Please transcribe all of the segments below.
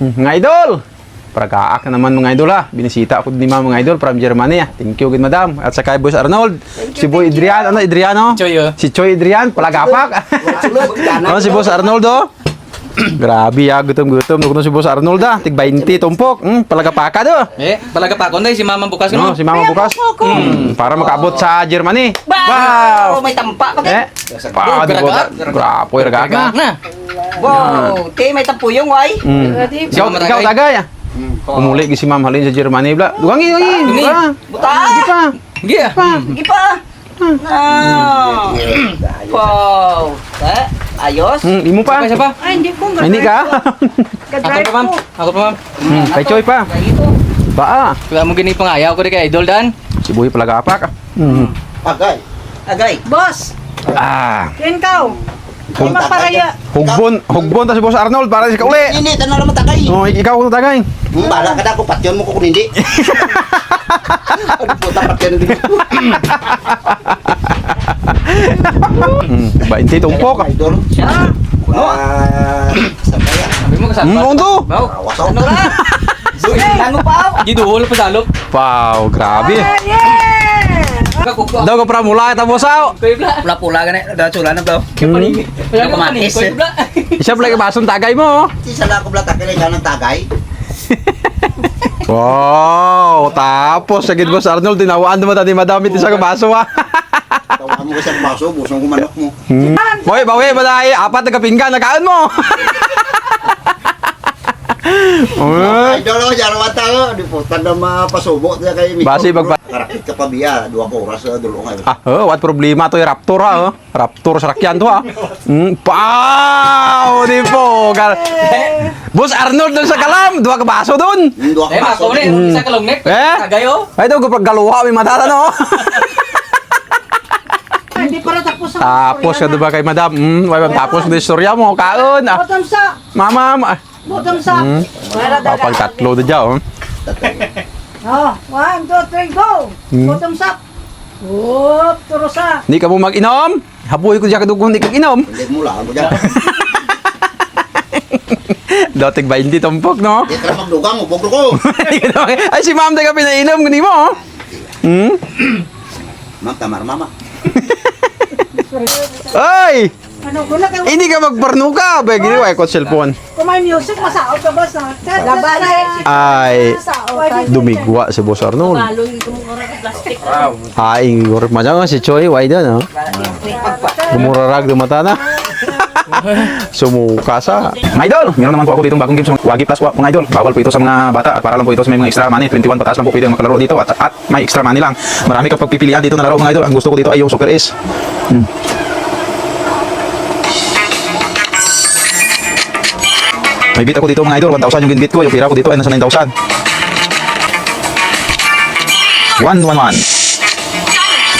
Mga idol! Pragaak na naman mga idol ha. Binisita ako din mga idol from Germany ha. Thank you good madam. At saka Boss Arnold. si Boy Adrian. Ano Adriano? Oh. Si Choy Adrian. Palagapak. ano si Boss Arnold oh? Grabe ya, gutom-gutom. Nung si Boss Arnold ah. Tig 20 tumpok. Hmm, palagapaka do. Eh, talaga pa ako na si mama bukas No, no. si Mama bukas. Hmm, para makaabot sa Germany. Wow! May tampa pa Eh, pa, di ko. Grapo, ragak na. na. Wow! Te, may tampuyong, why? Hmm. Ikaw, ikaw tagay ah. Umuli si Ma'am Halin sa Germany bla. Dugangi, dugangi. Ah, Buta! Sige pa. Sige ah. Pa. Sige pa! Ah! Wow! Eh, ayos? Hmm, imo pa. Isa pa. Ay, hindi ko. Ay, Hindi ka? Ako pa ma'am. Ako pa ma'am. Hmm, kay Choy pa. Ba, Kaya mo gini pangayaw ko di kay idol dan. si Boy palagapak. Hmm. Agay. Agay! Boss, Ah, yan ka. Ay, maparaya. hugbon, hugbon ta si Boss Arnold para si kauli. Hindi, tanong naman tagay. Oh, ikaw ko tagay. Hmm, bala ka na ako, patyon mo ko kung hindi. Ano din. Hmm, 20 tumpok. Idol. Siya! Ah, sabay ah. Sabi mo kasama. Hmm, undo. Baw. Wasaw. Ano ra? Ano pa? Di duhol pa dalop. Wow, grabe. Ah, yeah! Daw ka pra mula ta bosaw. Pula-pula ka na. Daw chula na daw. Kaya Ako ko mani. matis, Kuy eh. bla. Isa pala ka basong tagay mo. Si sala ko blata kailan ikaw ng tagay. Wow, tapos sagid Boss Arnold tinawaan naman tadi madamit isa ka baso ha. Tawa mo ko sa baso, busong ko manok mo. Hmm. Boy, bawi balay, apat na kapinggan nakaon mo. Oh, Idol ako, jaro mata ko. Di puta na mapasubo niya kay Karakit ka pa biya, dua ko oras sa dulong ay. Ah, oh, what problema to yung Raptor ha, oh. Raptor sa rakyan to ha. Mm, pow! Di po. Gar- Boss Arnold dun sa kalam, duha ka baso dun. Yung dua Eh, ka baso. mako ni isa ka long neck. Eh? Kagayo. Ay, daw ko paggaluha, may matata no. Hindi para tapos ang tapos ka diba kay madam? Mm, may tapos na istorya mo, kaon. Ah. Mama, ma- Bottom sa. Hmm. Wala daga. kapal tatlo na dyan, oh. Oh, one, two, three, go. Hmm. Bottom sa. Whoop, turo sa. Hindi ka mo mag-inom? Habuhay ko dyan kadugong hindi ka inom. Hindi mo lang, ako dyan. Dating 20 tumpok, no? Di ka na magdugang, upog ko. Ay, si ma'am tayo ka pinainom, hindi mo, oh. Hmm? Ma'am, tamar mama. Ay! Ano ko na kayo? Hindi ka magparnuka. Ba, gini ay ko cellphone. Kung may music, masaot ka ba sa? Laban Ay, Masaot. dumigwa si Boss Arnold. Ay, gorip mo dyan, si Choi, why doon, oh. Umurarag dumata na. Sumuka sa. Mga idol, meron naman po ako ditong bagong games Wagi Plus po, mga idol. Bawal po ito sa mga bata at para lang po ito sa may mga extra money. 21 pataas lang po pwede makalaro dito at, at may extra money lang. Marami kang pagpipilian dito na laro mga idol. Ang gusto ko dito ay yung Soccer Ace. Hmm. May bit ako dito mga idol, 1,000 yung ginbit ko. Yung pira ko dito ay nasa 9,000. 111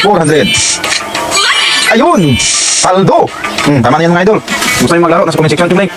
400 Ayun! Paldo! Hmm, tama na yan mga idol. Gusto nyo maglaro, nasa comment section yung link.